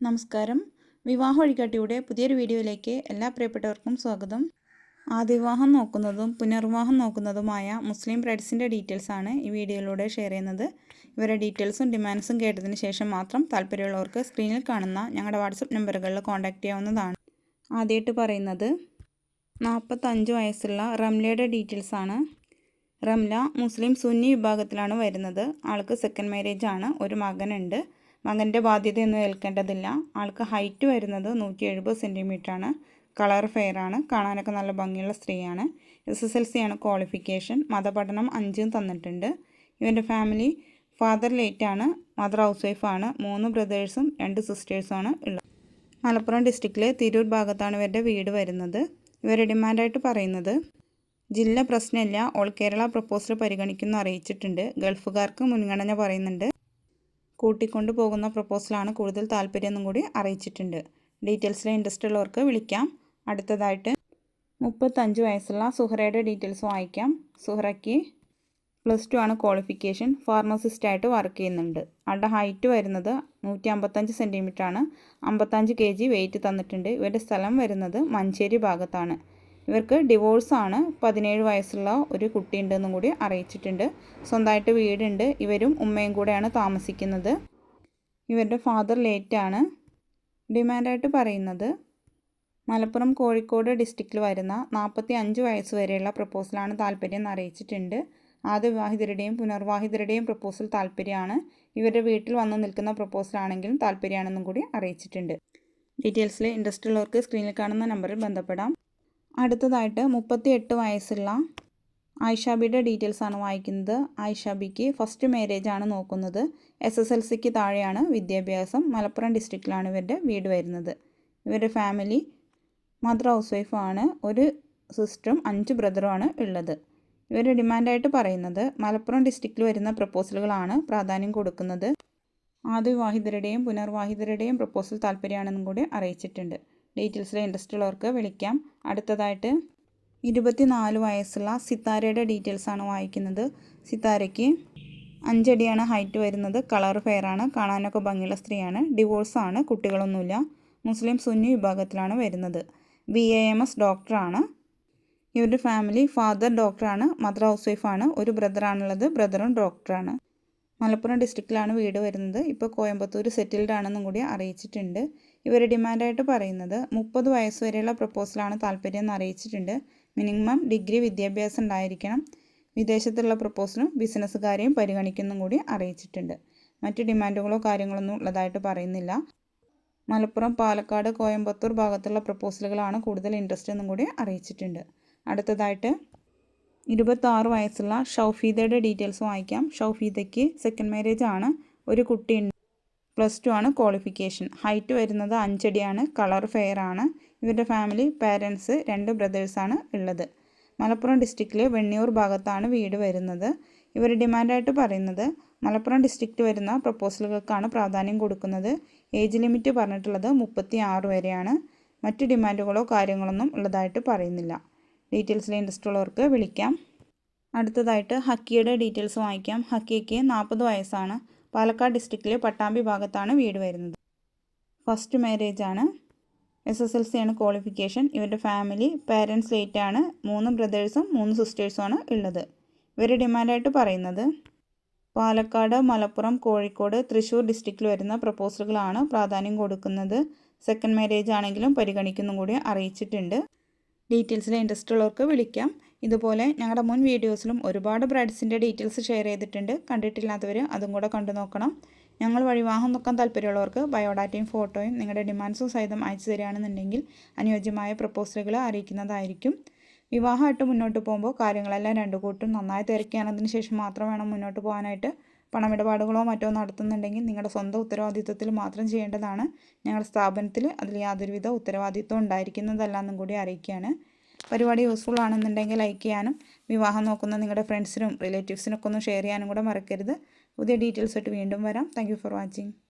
നമസ്കാരം. വിവാഹ വഴികാട്ടിയുടെ പുതിയൊരു വീഡിയോയിലേക്ക് എല്ലാ പ്രിയപ്പെട്ടവർക്കും സ്വാഗതം. ആദ്യവിവാഹം നോക്കുന്നതും പുനർവിവാഹം നോക്കുന്നതുമായ മുസ്ലിം ബ്രൈഡ്സിന്റെ ഡീറ്റെയിൽസ് ആണ് ഈ വീഡിയോയിലൂടെ ഷെയർ ചെയ്യുന്നത്. ഇവരുടെ ഡീറ്റെയിൽസും ഡിമാൻഡ്സും കേട്ടതിന് ശേഷം മാത്രം താല്പര്യമുള്ളവർക്ക് സ്ക്രീനിൽ കാണുന്ന ഞങ്ങളുടെ വാട്സപ്പ് നമ്പറുകളിൽ കോൺടാക്റ്റ് ചെയ്യാവുന്നതാണ്. ആദ്യമായിട്ട് പറയുന്നത് നാൽപ്പത്തഞ്ച് വയസ്സുള്ള റംലയുടെ ഡീറ്റെയിൽസ് ആണ്. റംല മുസ്ലിം സുന്നി വിഭാഗത്തിലാണ് വരുന്നത്. ആൾക്ക് സെക്കൻഡ് മാരേജ് ആണ്. ഒരു മകനുണ്ട്. മകന്റെ ബാധ്യതയൊന്നും ഏൽക്കേണ്ടതില്ല. ആൾക്ക് ഹൈറ്റ് വരുന്നത് നൂറ്റി എഴുപത് ആണ് കളർ ഫെയർ ആണ് കാണാനൊക്കെ നല്ല ഭംഗിയുള്ള സ്ത്രീയാണ്. എസ് എസ് എൽ സി ആണ് ക്വാളിഫിക്കേഷൻ. മതപഠനം അഞ്ചും തന്നിട്ടുണ്ട്. ഇവന്റെ ഫാമിലി ഫാദർ ലേറ്റ് ആണ് മദർ ഹൗസ് വൈഫാണ് മൂന്ന് ബ്രദേഴ്സും രണ്ട് സിസ്റ്റേഴ്സുമാണ് ഉള്ളത്. മലപ്പുറം ഡിസ്ട്രിക്റ്റിലെ തിരൂർ ഭാഗത്താണ് ഇവരുടെ വീട് വരുന്നത്. ഇവർ ഡിമാൻഡായിട്ട് പറയുന്നത് ജില്ല പ്രശ്നമില്ല. ഓൾ കേരള പ്രപ്പോസൽ പരിഗണിക്കുന്നു അറിയിച്ചിട്ടുണ്ട്. ഗൾഫുകാർക്ക് മുൻഗണന പറയുന്നുണ്ട്. കൂട്ടിക്കൊണ്ടു പോകുന്ന പ്രപ്പോസലാണ് കൂടുതൽ താല്പര്യം കൂടി അറിയിച്ചിട്ടുണ്ട്. ഡീറ്റെയിൽസിൽ ഇൻട്രസ്റ്റ് ഉള്ളവർക്ക് വിളിക്കാം. അടുത്തതായിട്ട് മുപ്പത്തഞ്ച് വയസ്സുള്ള സുഹറയുടെ ഡീറ്റെയിൽസ് വായിക്കാം. സുഹറയ്ക്ക് പ്ലസ് ടു ആണ് ക്വാളിഫിക്കേഷൻ ഫാർമസിസ്റ്റായിട്ട് വർക്ക് ചെയ്യുന്നുണ്ട്. ആളുടെ ഹൈറ്റ് വരുന്നത് നൂറ്റി അമ്പത്തഞ്ച് സെന്റിമീറ്റർ ആണ്. അമ്പത്തഞ്ച് കെ ജി വെയിറ്റ് തന്നിട്ടുണ്ട്. ഇവരുടെ സ്ഥലം വരുന്നത് മഞ്ചേരി ഭാഗത്താണ്. ഇവർക്ക് ഡിവോഴ്സാണ് പതിനേഴ് വയസ്സുള്ള ഒരു കുട്ടിയുണ്ടെന്നും കൂടി അറിയിച്ചിട്ടുണ്ട്. സ്വന്തമായിട്ട് വീടുണ്ട്. ഇവരും ഉമ്മയും കൂടെയാണ് താമസിക്കുന്നത്. ഇവരുടെ ഫാദർ ലേറ്റാണ്. ഡിമാൻഡായിട്ട് പറയുന്നത് മലപ്പുറം കോഴിക്കോട് ഡിസ്ട്രിക്റ്റിൽ വരുന്ന നാൽപ്പത്തി അഞ്ച് വയസ്സ് വരെയുള്ള പ്രപ്പോസലാണ് താല്പര്യം എന്ന് അറിയിച്ചിട്ടുണ്ട്. ആദ്യ വിവാഹിതരുടെയും പുനർവാഹിതരുടെയും പ്രപ്പോസൽ താല്പര്യമാണ്. ഇവരുടെ വീട്ടിൽ വന്നു നിൽക്കുന്ന പ്രപ്പോസലാണെങ്കിലും താല്പര്യമാണെന്നും കൂടി അറിയിച്ചിട്ടുണ്ട്. ഡീറ്റെയിൽസിൽ ഇൻട്രസ്റ്റ് ഉള്ളവർക്ക് സ്ക്രീനിൽ കാണുന്ന നമ്പറിൽ ബന്ധപ്പെടാം. അടുത്തതായിട്ട് മുപ്പത്തി എട്ട് വയസ്സുള്ള ആയിഷാബിയുടെ ഡീറ്റെയിൽസ് ആണ് വായിക്കുന്നത്. ആയിഷാബിക്ക് ഫസ്റ്റ് മാരേജ് ആണ് നോക്കുന്നത്. എസ് എസ് എൽ സിക്ക് താഴെയാണ് വിദ്യാഭ്യാസം. മലപ്പുറം ഡിസ്ട്രിക്റ്റിലാണ് ഇവരുടെ വീട് വരുന്നത്. ഇവരുടെ ഫാമിലി മദർ ഹൗസ് വൈഫാണ് ഒരു സിസ്റ്ററും അഞ്ച് ബ്രദറുമാണ് ഉള്ളത്. ഇവരുടെ ഡിമാൻഡായിട്ട് പറയുന്നത് മലപ്പുറം ഡിസ്ട്രിക്റ്റിൽ വരുന്ന പ്രപ്പോസലുകളാണ് പ്രാധാന്യം കൊടുക്കുന്നത്. ആദ്യ വിവാഹിതരുടെയും പുനർവാഹിതരുടെയും പ്രപ്പോസൽ താല്പര്യമാണെന്നും കൂടി അറിയിച്ചിട്ടുണ്ട്. ഡീറ്റെയിൽസിൽ ഇൻട്രസ്റ്റ് ഉള്ളവർക്ക് വിളിക്കാം. അടുത്തതായിട്ട് ഇരുപത്തിനാല് വയസ്സുള്ള സിത്താരയുടെ ആണ് വായിക്കുന്നത്. സിത്താരയ്ക്ക് അഞ്ചടിയാണ് ഹൈറ്റ് വരുന്നത്. കളർ ഫെയർ ആണ്. കാണാനൊക്കെ ഭംഗിയുള്ള സ്ത്രീയാണ്. ഡിവോഴ്സാണ് കുട്ടികളൊന്നുമില്ല. മുസ്ലിം സുന്നി വിഭാഗത്തിലാണ് വരുന്നത്. ബി എ എം എസ് ഡോക്ടറാണ് ഇവരുടെ ഫാമിലി ഫാദർ ഡോക്ടറാണ് മദർ ഹൗസ് വൈഫാണ് ഒരു ബ്രദറാണുള്ളത് ബ്രദറും ഡോക്ടറാണ് മലപ്പുറം ഡിസ്ട്രിക്റ്റിലാണ് വീട് വരുന്നത്. ഇപ്പോൾ കോയമ്പത്തൂർ സെറ്റിൽഡ് ആണെന്നും കൂടി അറിയിച്ചിട്ടുണ്ട്. ഇവർ ഡിമാൻഡായിട്ട് പറയുന്നത് മുപ്പത് വയസ്സ് വരെയുള്ള പ്രപ്പോസലാണ് താല്പര്യം എന്ന് അറിയിച്ചിട്ടുണ്ട്. മിനിമം ഡിഗ്രി വിദ്യാഭ്യാസം ഉണ്ടായിരിക്കണം. വിദേശത്തുള്ള പ്രപ്പോസലും ബിസിനസ്സുകാരെയും പരിഗണിക്കുന്നും കൂടി അറിയിച്ചിട്ടുണ്ട്. മറ്റ് ഡിമാൻഡുകളോ കാര്യങ്ങളൊന്നും ഉള്ളതായിട്ട് പറയുന്നില്ല. മലപ്പുറം പാലക്കാട് കോയമ്പത്തൂർ ഭാഗത്തുള്ള പ്രപ്പോസലുകളാണ് കൂടുതൽ ഇൻട്രസ്റ്റ് എന്നും കൂടി അറിയിച്ചിട്ടുണ്ട്. അടുത്തതായിട്ട് ഇരുപത്താറ് വയസ്സുള്ള ഷൗഫീദയുടെ ഡീറ്റെയിൽസ് വായിക്കാം. ഷൗഫീദയ്ക്ക് സെക്കൻഡ് മാരേജ് ആണ്. ഒരു കുട്ടിയുണ്ട് പ്ലസ് ടു ആണ് ക്വാളിഫിക്കേഷൻ ഹൈറ്റ് വരുന്നത് അഞ്ചടിയാണ്. കളർ ഫെയർ ആണ്. ഇവരുടെ ഫാമിലി പാരൻസ് രണ്ട് ബ്രദേഴ്സാണ് ഉള്ളത്. മലപ്പുറം ഡിസ്ട്രിക്റ്റിലെ വെണ്ണിയൂർ ഭാഗത്താണ് വീട് വരുന്നത്. ഇവർ ഡിമാൻഡായിട്ട് പറയുന്നത് മലപ്പുറം ഡിസ്ട്രിക്റ്റ് വരുന്ന പ്രപ്പോസലുകൾക്കാണ് പ്രാധാന്യം കൊടുക്കുന്നത്. ഏജ് ലിമിറ്റ് പറഞ്ഞിട്ടുള്ളത് മുപ്പത്തി ആറ് വരെയാണ്. മറ്റ് ഡിമാൻഡുകളോ കാര്യങ്ങളൊന്നും ഉള്ളതായിട്ട് പറയുന്നില്ല. ഡീറ്റെയിൽസിൽ ഇൻട്രസ്റ്റ് ഉള്ളവർക്ക് വിളിക്കാം. അടുത്തതായിട്ട് ഹക്കിയുടെ ഡീറ്റെയിൽസ് വാങ്ങിക്കാം. ഹക്കിക്ക് നാൽപ്പത് വയസ്സാണ്. പാലക്കാട് ഡിസ്ട്രിക്റ്റിലെ പട്ടാമ്പി ഭാഗത്താണ് വീട് വരുന്നത്. ഫസ്റ്റ് മാരേജ് ആണ്. എസ് എസ് എൽ സി ആണ് ക്വാളിഫിക്കേഷൻ ഇവരുടെ ഫാമിലി പാരൻസ് ലേറ്റ് ആണ്. മൂന്ന് ബ്രദേഴ്സും മൂന്ന് സിസ്റ്റേഴ്സുമാണ് ഉള്ളത്. ഇവരുടെ ഡിമാൻഡായിട്ട് പറയുന്നത് പാലക്കാട് മലപ്പുറം കോഴിക്കോട് തൃശ്ശൂർ ഡിസ്ട്രിക്റ്റിൽ വരുന്ന പ്രപ്പോസലുകളാണ് പ്രാധാന്യം കൊടുക്കുന്നത്. സെക്കൻഡ് മാരേജ് ആണെങ്കിലും പരിഗണിക്കുന്നും കൂടി അറിയിച്ചിട്ടുണ്ട്. ഡീറ്റെയിൽസിൽ ഇൻട്രസ്റ്റ് ഉള്ളവർക്ക് വിളിക്കാം. ഇതുപോലെ ഞങ്ങളുടെ മുൻ വീഡിയോസിലും ഒരുപാട് ബ്രൈഡ്സിന്റെ ഡീറ്റെയിൽസ് ഷെയർ ചെയ്തിട്ടുണ്ട്. കണ്ടിട്ടില്ലാത്തവർ അതും കൂടെ കണ്ടു നോക്കണം. ഞങ്ങൾ വഴി വാഹനം നോക്കാൻ താല്പര്യമുള്ളവർക്ക് ബയോഡാറ്റയും ഫോട്ടോയും നിങ്ങളുടെ ഡിമാൻഡ്സും സഹിതം അയച്ചു തരികയാണെന്നുണ്ടെങ്കിൽ അനുയോജ്യമായ പ്രപ്പോസലുകൾ അറിയിക്കുന്നതായിരിക്കും. വിവാഹമായിട്ട് മുന്നോട്ട് പോകുമ്പോൾ കാര്യങ്ങളെല്ലാം രണ്ടു കൂട്ടും നന്നായി തിരക്കിയാണതിന് ശേഷം മാത്രം വേണം മുന്നോട്ട് പോകാനായിട്ട്. പണമിടപാടുകളോ മറ്റോ നടത്തുന്നുണ്ടെങ്കിൽ നിങ്ങളുടെ സ്വന്തം ഉത്തരവാദിത്വത്തിൽ മാത്രം ചെയ്യേണ്ടതാണ്. ഞങ്ങളുടെ സ്ഥാപനത്തിൽ അതിൽ യാതൊരുവിധ ഉത്തരവാദിത്വം ഉണ്ടായിരിക്കുന്നതല്ല എന്നും കൂടി അറിയിക്കുകയാണ്. പരിപാടി യൂസ്ഫുൾ ആണെന്നുണ്ടെങ്കിൽ ലൈക്ക് ചെയ്യാനും വിവാഹം നോക്കുന്ന നിങ്ങളുടെ ഫ്രണ്ട്സിനും റിലേറ്റീവ്സിനൊക്കെ ഒന്ന് ഷെയർ ചെയ്യാനും കൂടെ മറക്കരുത്. പുതിയ ഡീറ്റെയിൽസ് ആയിട്ട് വീണ്ടും വരാം. Thank for watching